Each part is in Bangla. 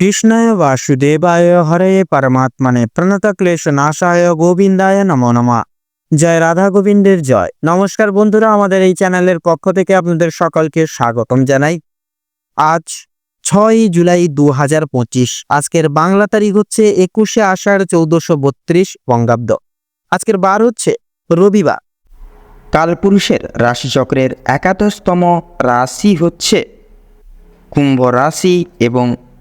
কৃষ্ণায় বাসুদেবায় হরে পরমাত্মনে প্রণত ক্লেশ নাশায় গোবিন্দায় নমো নমঃ জয় রাধা গোবিন্দের জয় নমস্কার বন্ধুরা, আমাদের এই চ্যানেলের পক্ষ থেকে আপনাদের সকলকে স্বাগতম জানাই। আজ ছয় জুলাই দু হাজার পঁচিশ, আজকের বাংলা তারিখ হচ্ছে একুশে আষাঢ় চৌদ্দশো বত্রিশ বঙ্গাব্দ। আজকের বার হচ্ছে রবিবার। কালপুরুষের রাশিচক্রের একাদশতম রাশি হচ্ছে কুম্ভ রাশি এবং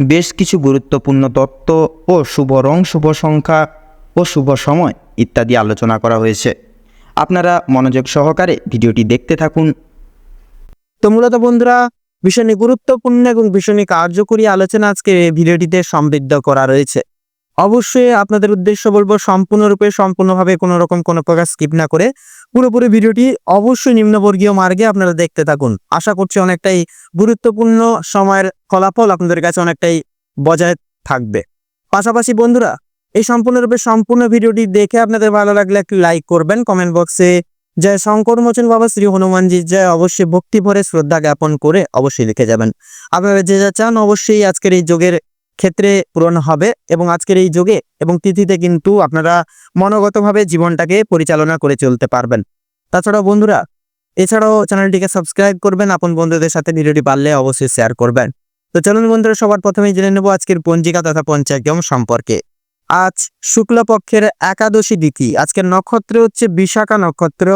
বেশ কিছু গুরুত্বপূর্ণ তত্ত্ব ও শুভ রং, শুভ সংখ্যা ও শুভ সময় ইত্যাদি আলোচনা করা হয়েছে। আপনারা মনোযোগ সহকারে ভিডিওটি দেখতে থাকুন। তো মূলত বন্ধুরা, ভীষণই গুরুত্বপূর্ণ এবং ভীষণই কার্যকরী আলোচনা আজকে ভিডিওটিতে সমৃদ্ধ করা রয়েছে। অবশ্যই আপনাদের উদ্দেশ্য বলব সম্পূর্ণরূপে, সম্পূর্ণভাবে কোনো রকম কোনো প্রকার স্কিপ না করে পুরোপুরি ভিডিওটি অবশ্যই নিম্নবর্গীয় মার্গে আপনারা দেখতে থাকুন। আশা করছি অনেকটাই গুরুত্বপূর্ণ সময়ের ফলাফল আপনাদের কাছে অনেকটাই বজায় থাকবে। পাশাপাশি বন্ধুরা, এই সম্পূর্ণরূপে সম্পূর্ণ ভিডিওটি দেখে আপনাদের ভালো লাগলে একটি লাইক করবেন। কমেন্ট বক্সে জয় শঙ্কর মোচন বাবা, শ্রী হনুমানজি, জয় অবশ্যই ভক্তি ভরে শ্রদ্ধা জ্ঞাপন করে অবশ্যই লিখে যাবেন। আপনারা যে যা চান অবশ্যই আজকের এই যোগের ক্ষেত্রে পূরণ হবে এবং আজকের এই যোগে এবং তিথিতে কিন্তু আপনারা মনোগতভাবে জীবনটাকে পরিচালনা করে চলতে পারবেন। তাছাড়াও বন্ধুরা, এছাড়াও চ্যানেলটিকে সাবস্ক্রাইব করবেন, আপন বন্ধুদের সাথে ভিডিওটি পারলে অবশ্যই শেয়ার করবেন। তো চলুন বন্ধুরা, সবার প্রথমেই জেনে নেব আজকের পঞ্জিকা তথা পঞ্চায়তম সম্পর্কে। আজ শুক্লপক্ষের একাদশী দিকি আজকের নক্ষত্র হচ্ছে বিশাখা নক্ষত্র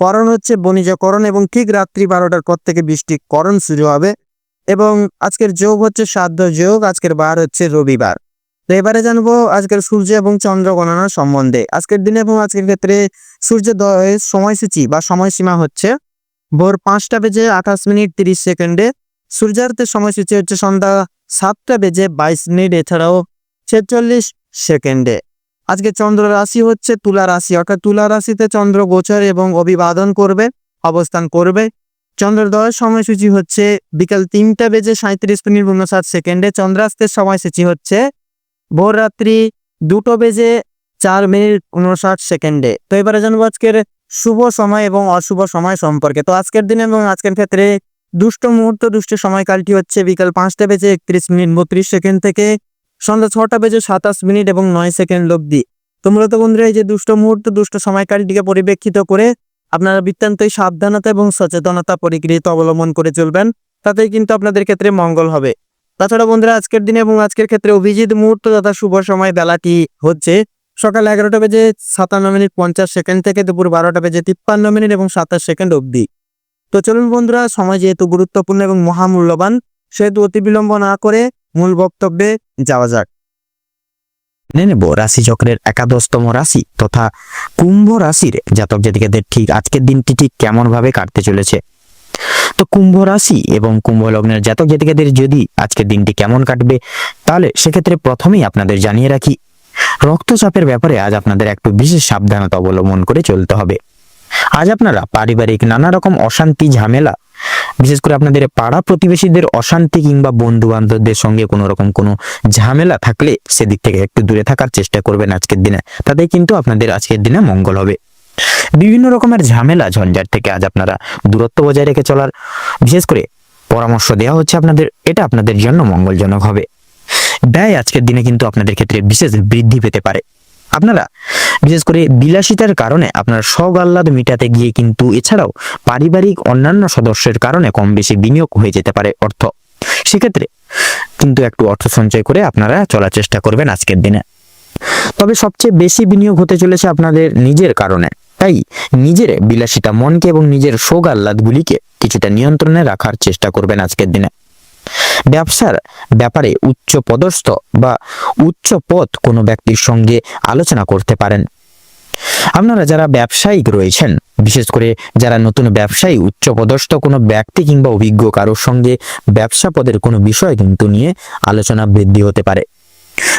করণ হচ্ছে বণিজকরণ এবং ঠিক রাত্রি বারোটার পর থেকে বৃষ্টি করণ শুরু হবে। এবং আজকের যোগ হচ্ছে সাধ্য যোগ, আজকের বার হচ্ছে রবিবার। তো এবারে জানব আজকের সূর্য এবং চন্দ্র গণনা সম্বন্ধে। আজকের দিনে এবং আজকের ক্ষেত্রে সূর্যোদয়ের সময়সূচি বা সময়সীমা হচ্ছে ভোর পাঁচটা বেজে আঠাশ মিনিট তিরিশ সেকেন্ডে। সূর্যাস্তের সময়সূচি হচ্ছে সন্ধ্যা সাতটা বেজে বাইশ মিনিট, এছাড়াও ছেচল্লিশ সেকেন্ডে। আজকে চন্দ্র রাশি হচ্ছে তুলা রাশি, অর্থাৎ তুলা রাশিতে চন্দ্র গোচর এবং অভিবাদন করবে, অবস্থান করবে। চন্দ্রোদয়ের সময়সূচি হচ্ছে বিকাল তিনটা বেজে সাঁত্রিশ মিনিট উনষাট সেকেন্ডে। চন্দ্রাস্তের সময়সূচি হচ্ছে ভোর রাত্রি দুটো বেজে চার মিনিট উনষাট সেকেন্ডে। তো এবারে জানব আজকের শুভ সময় এবং অশুভ সময় সম্পর্কে। তো আজকের দিনে এবং আজকের ক্ষেত্রে দুষ্ট মুহূর্ত, দুষ্ট সময়কালটি হচ্ছে বিকাল পাঁচটা বেজে একত্রিশ মিনিট বত্রিশ সেকেন্ড থেকে সন্ধ্যা ছটা বেজে সাতাশ মিনিট এবং নয় সেকেন্ড অব্দি তো মূলত বন্ধুরা, এই যে দুষ্ট মুহূর্ত, দুষ্ট সময়কালটিকে পরিপ্রেক্ষিত করে আপনারা বৃত্তান্তই সাবধানতা এবং সচেতনতা পরিকৃত অবলম্বন করে চলবেন, তাতেই কিন্তু আপনাদের ক্ষেত্রে মঙ্গল হবে। তাছাড়া বন্ধুরা, আজকের দিনে এবং আজকের ক্ষেত্রে অভিজিৎ মুহূর্ত তথা শুভ সময় বেলাটি হচ্ছে সকাল এগারোটা বেজে সাতান্ন মিনিট পঞ্চাশ সেকেন্ড থেকে দুপুর বারোটা বেজে তিপ্পান্ন মিনিট এবং সাতাশ সেকেন্ড অবধি। তো চলুন বন্ধুরা, সময় যেহেতু গুরুত্বপূর্ণ এবং মহামূল্যবান, সেহেতু অতি বিলম্ব না করে মূল বক্তব্যে যাওয়া যাক। জেনে নেব রাশিচক্রের একাদশতম রাশি তথা কুম্ভ রাশির জাতক জাতিকাদের ঠিক আজকের দিনটি ঠিক কেমন ভাবে কাটতে চলেছে। তো কুম্ভ রাশি এবং কুম্ভ লগ্নের জাতক জাতিকাদের যদি আজকের দিনটি কেমন কাটবে, তাহলে সেক্ষেত্রে প্রথমেই আপনাদের জানিয়ে রাখি, রক্তচাপের ব্যাপারে আজ আপনাদের একটু বিশেষ সাবধানতা অবলম্বন করে চলতে হবে। আজ আপনারা পারিবারিক নানা রকম অশান্তি, ঝামেলা বিশেষ করে আপনাদের পাড়া প্রতিবেশীদের অশান্তি কিংবা বন্ধু বান্ধবদের সঙ্গে কোনো রকম কোনো ঝামেলা থাকলে সেদিক থেকে একটু দূরে থাকার চেষ্টা করবেন আজকের দিনে। তাতে কিন্তু আপনাদের আজকের দিনে মঙ্গল হবে। বিভিন্ন রকমের ঝামেলা ঝঞ্ঝাট থেকে আজ আপনারা দূরত্ব বজায় রেখে চলার বিশেষ করে পরামর্শ দেওয়া হচ্ছে আপনাদের, এটা আপনাদের জন্য মঙ্গলজনক হবে। ব্যয় আজকের দিনে কিন্তু আপনাদের ক্ষেত্রে বিশেষ বৃদ্ধি পেতে পারে। আপনারা। বিশেষ করে বিলাসিতার কারণে আপনার শখ আহ্লাদ মেটাতে গিয়ে কিন্তু এছাড়াও পারিবারিক অন্যান্য সদস্যের কারণে কম বেশি বিনিয়োগ হয়ে যেতে পারে অর্থ। সেক্ষেত্রে কিন্তু একটু অর্থ সঞ্চয় করে আপনারা চলার চেষ্টা করবেন আজকের দিনে। তবে সবচেয়ে বেশি বিনিয়োগ হতে চলেছে আপনাদের নিজের কারণে। তাই নিজের বিলাসিতা মনকে এবং নিজের শোক আহ্লাদগুলিকে কিছুটা নিয়ন্ত্রণে রাখার চেষ্টা করবেন আজকের দিনে। ব্যবসার ব্যাপারে উচ্চ পদস্থ বা উচ্চ পদ কোনো ব্যক্তির সঙ্গে আলোচনা করতে পারেন। আপনারা যারা ব্যবসায়িক রয়েছেন, বিশেষ করে যারা নতুন ব্যবসায়ী, উচ্চপদস্থ কোনো ব্যক্তি কিংবা অভিজ্ঞ কারোর সঙ্গে ব্যবসা পদের কোনো বিষয় কিন্তু নিয়ে আলোচনা বৃদ্ধি হতে পারে।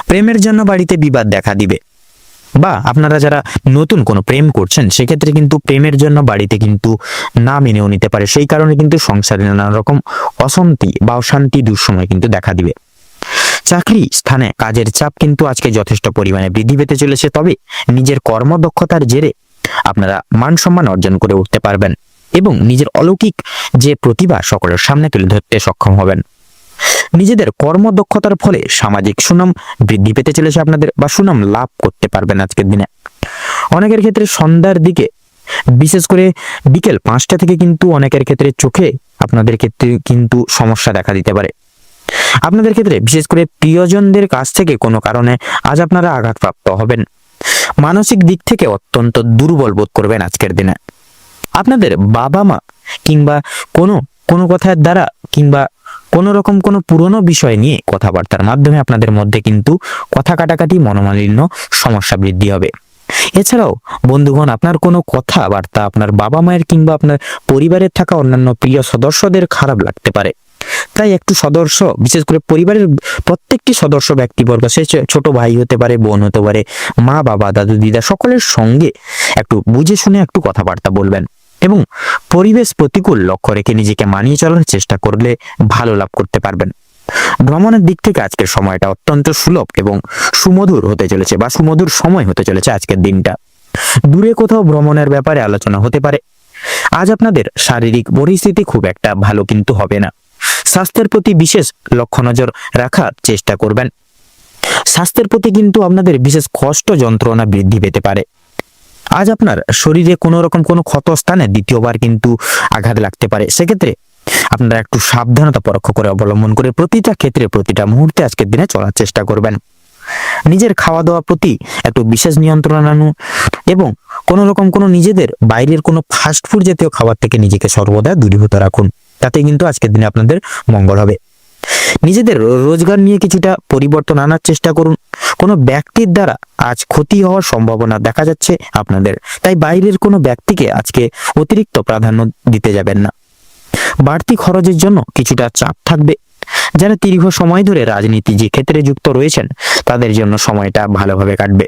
প্রেমের জন্য বাড়িতে বিবাদ দেখা দিবে। বা আপনারা যারা নতুন কোনো প্রেম করছেন, সেক্ষেত্রে কিন্তু প্রেমের জন্য বাড়িতে কিন্তু না মেনেও নিতে পারে। সেই কারণে কিন্তু সংসারে নানা রকম অশান্তি বা অশান্তি দুঃসময় কিন্তু দেখা দিবে। চাকরি স্থানে কাজের চাপ কিন্তু আজকে যথেষ্ট পরিমাণে বৃদ্ধি পেতে চলেছে, তবে নিজের কর্মদক্ষতার জেরে আপনারা মান সম্মান অর্জন করে উঠতে পারবেন এবং নিজের অলৌকিক যে প্রতিভা সকলের সামনে তুলে ধরতে সক্ষম হবেন। নিজেদের কর্মদক্ষতার ফলে সামাজিক সুনাম বৃদ্ধি পেতে চলেছে আপনাদের বা সুনাম লাভ করতে পারবেন আজকের দিনে। অনেকের ক্ষেত্রে সন্ধ্যার দিকে, বিশেষ করে বিকেল পাঁচটা থেকে কিন্তু অনেকের ক্ষেত্রে চোখে আপনাদের ক্ষেত্রে কিন্তু সমস্যা দেখা দিতে পারে। আপনাদের ক্ষেত্রে বিশেষ করে প্রিয়জনদের কাছ থেকে কোনো কারণে আজ আপনারা আঘাতপ্রাপ্ত হবেন। মানসিক দিক থেকে অত্যন্ত দুর্বল বোধ করবেন আজকের দিনে। আপনাদের বাবা মা কিংবা কোনো কোনো কথার দ্বারা কিংবা কোনো রকম কোনো পুরনো বিষয় নিয়ে কথাবার্তার মাধ্যমে আপনাদের মধ্যে কিন্তু কথা কাটাকাটি মনোমালিন্য সমস্যা বৃদ্ধি হবে। এছাড়াও, বন্ধুগণ, আপনার কোনো কথাবার্তা আপনার বাবা মায়ের কিংবা আপনার পরিবারের থাকা অন্যান্য প্রিয় সদস্যদের খারাপ লাগতে পারে। তাই একটু সদস্য বিশেষ করে পরিবারের প্রত্যেকটি সদস্য ব্যক্তিবর্গ, সে ছোট ভাই হতে পারে, বোন হতে পারে, মা, বাবা, দাদু, দিদা, সকলের সঙ্গে একটু বুঝে শুনে একটু কথাবার্তা বলবেন। এবং পরিবেশ প্রতিকূল লক্ষ্য রেখে নিজেকে মানিয়ে চলার চেষ্টা করলে ভালো লাভ করতে পারবেন। ভ্রমণের দিক থেকে আজকের সময়টা অত্যন্ত সুলভ এবং সুমধুর হতে চলেছে বা সুমধুর সময় হতে চলেছে আজকের দিনটা। দূরে কোথাও ভ্রমণের ব্যাপারে আলোচনা হতে পারে। আজ আপনাদের শারীরিক পরিস্থিতি খুব একটা ভালো কিন্তু হবে না। স্বাস্থ্যের প্রতি বিশেষ লক্ষ্য নজর রাখার চেষ্টা করবেন। স্বাস্থ্যের প্রতি কিন্তু আপনাদের বিশেষ কষ্ট যন্ত্রণা বৃদ্ধি পেতে পারে। আজ আপনার শরীরে কোনো রকম কোনো ক্ষত স্থানে দ্বিতীয়বার কিন্তু আঘাত লাগতে পারে। সেক্ষেত্রে আপনারা একটু সাবধানতা পরোক্ষ করে অবলম্বন করে প্রতিটা ক্ষেত্রে, প্রতিটা মুহূর্তে আজকের দিনে চলার চেষ্টা করবেন। নিজের খাওয়া দাওয়া প্রতি একটু বিশেষ নিয়ন্ত্রণ আনুন এবং কোনো রকম কোনো নিজেদের বাইরের কোনো ফাস্টফুড জাতীয় খাবার থেকে নিজেকে সর্বদা দূরীভূত রাখুন। তাতে কিন্তু আজকের দিনে আপনাদের মঙ্গল হবে। নিজেদের রোজগার নিয়ে কিছুটা পরিবর্তন আনার চেষ্টা করুন। কোনো ব্যক্তির দ্বারা আজ ক্ষতি হওয়ার সম্ভাবনা দেখা যাচ্ছে আপনাদের। তাই বাইরের কোনো ব্যক্তিকে আজকে অতিরিক্ত প্রাধান্য দিতে যাবেন না। বাড়তি খরচের জন্য কিছুটা চাপ থাকবে। যারা দীর্ঘ সময় ধরে রাজনীতি যে ক্ষেত্রে যুক্ত রয়েছেন, তাদের জন্য সময়টা ভালোভাবে কাটবে।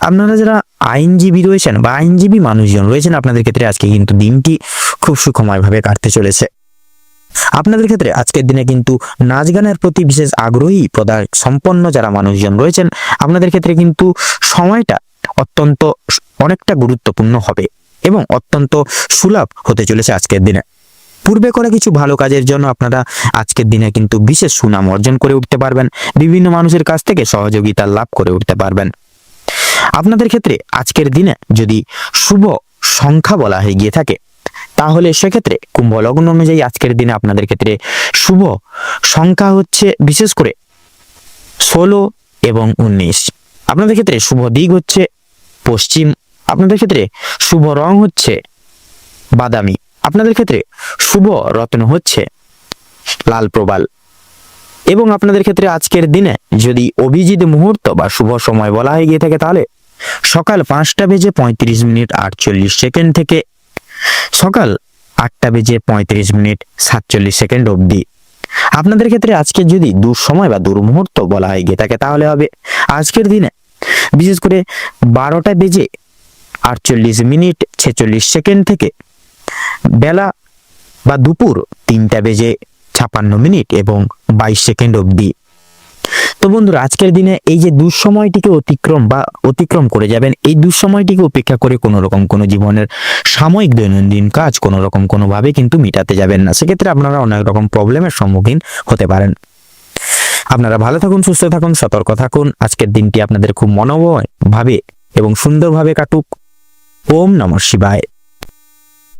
আপনারা যারা আইনজীবী রয়েছেন বা আইনজীবী মানুষজন রয়েছেন, আপনাদের ক্ষেত্রে আজকে কিন্তু দিনটি খুব সুখময়ভাবে কাটতে চলেছে। আপনাদের ক্ষেত্রে আজকের দিনে কিন্তু নাচ গানের প্রতি বিশেষ আগ্রহী প্রদা সম্পন্ন যারা মানুষজন রয়েছেন, আপনাদের ক্ষেত্রে কিন্তু সময়টা অত্যন্ত অনেকটা গুরুত্বপূর্ণ হবে এবং অত্যন্ত সুলভ হতে চলেছে আজকের দিনে। পূর্বে করা কিছু ভালো কাজের জন্য আপনারা আজকের দিনে কিন্তু বিশেষ সুনাম অর্জন করে উঠতে পারবেন, বিভিন্ন মানুষের কাছ থেকে সহযোগিতা লাভ করে উঠতে পারবেন। আপনাদের ক্ষেত্রে আজকের দিনে যদি শুভ সংখ্যা বলা হয়ে গিয়ে থাকে তাহলে সেক্ষেত্রে কুম্ভ লগ্ন অনুযায়ী আজকের দিনে আপনাদের ক্ষেত্রে শুভ সংখ্যা হচ্ছে বিশেষ করে ষোলো এবং উনিশ। আপনাদের ক্ষেত্রে শুভ দিক হচ্ছে পশ্চিম, আপনাদের ক্ষেত্রে শুভ রং হচ্ছে বাদামি, আপনাদের ক্ষেত্রে শুভ রত্ন হচ্ছে লাল প্রবাল। এবং আপনাদের ক্ষেত্রে আজকের দিনে যদি অভিজিৎ মুহূর্ত বা শুভ সময় বলা হয়ে গিয়ে থাকে তাহলে সকাল পাঁচটা বেজে পঁয়ত্রিশ মিনিট আটচল্লিশ সেকেন্ড থেকে সকাল আটটা বেজে পঁয়ত্রিশ মিনিট সাতচল্লিশ সেকেন্ড অবধি। আপনাদের ক্ষেত্রে আজকে যদি দুঃসময় বা দুর্মুহূর্ত বলা হয় গিয়ে থাকে, তাহলে হবে আজকের দিনে। বিশেষ করে বারোটা বেজে আটচল্লিশ মিনিট ছেচল্লিশ সেকেন্ড থেকে বেলা বা দুপুর তিনটা বেজে ছাপান্ন মিনিট এবং বাইশ সেকেন্ড অবধি। তো বন্ধুরা, আজকের দিনে এই যে দুঃসময়টিকে অতিক্রম বা অতিক্রম করে যাবেন, এই দুঃসময়টিকে উপেক্ষা করে কোনো রকম কোনো জীবনের সাময়িক দৈনন্দিন কাজ কোনো রকম কোনোভাবে কিন্তু মিটাতে যাবেন না। সেক্ষেত্রে আপনারা অনেক রকম প্রবলেমের সম্মুখীন হতে পারেন। আপনারা ভালো থাকুন, সুস্থ থাকুন, সতর্ক থাকুন। আজকের দিনটি আপনাদের খুব মনোময় ভাবে এবং সুন্দরভাবে কাটুক। ওম নমঃ শিবায়।